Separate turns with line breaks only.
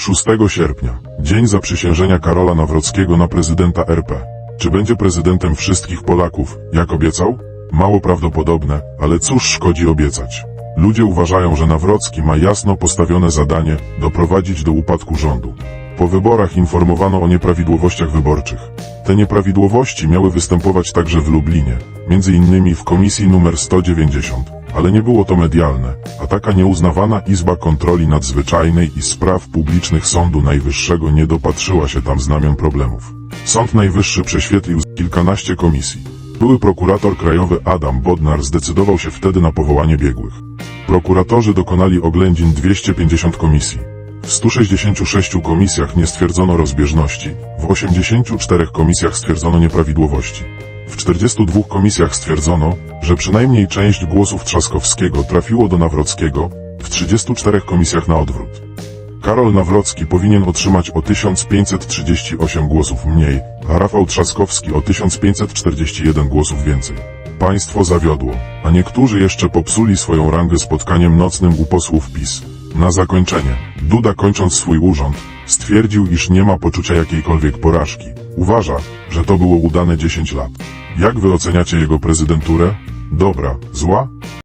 6 sierpnia, dzień zaprzysiężenia Karola Nawrockiego na prezydenta RP. Czy będzie prezydentem wszystkich Polaków, jak obiecał? Mało prawdopodobne, ale cóż szkodzi obiecać. Ludzie uważają, że Nawrocki ma jasno postawione zadanie doprowadzić do upadku rządu. Po wyborach informowano o nieprawidłowościach wyborczych. Te nieprawidłowości miały występować także w Lublinie, między innymi w komisji numer 190, ale nie było to medialne, a taka nieuznawana Izba Kontroli Nadzwyczajnej i Spraw Publicznych Sądu Najwyższego nie dopatrzyła się tam znamion problemów. Sąd Najwyższy prześwietlił kilkanaście komisji. Były prokurator krajowy Adam Bodnar zdecydował się wtedy na powołanie biegłych. Prokuratorzy dokonali oględzin 250 komisji. W 166 komisjach nie stwierdzono rozbieżności, w 84 komisjach stwierdzono nieprawidłowości. W 42 komisjach stwierdzono, że przynajmniej część głosów Trzaskowskiego trafiło do Nawrockiego, w 34 komisjach na odwrót. Karol Nawrocki powinien otrzymać o 1538 głosów mniej, a Rafał Trzaskowski o 1541 głosów więcej. Państwo zawiodło, a niektórzy jeszcze popsuli swoją rangę spotkaniem nocnym u posłów PiS. Na zakończenie, Duda kończąc swój urząd, stwierdził, iż nie ma poczucia jakiejkolwiek porażki. Uważa, że to było udane 10 lat. Jak wy oceniacie jego prezydenturę? Dobra, zła?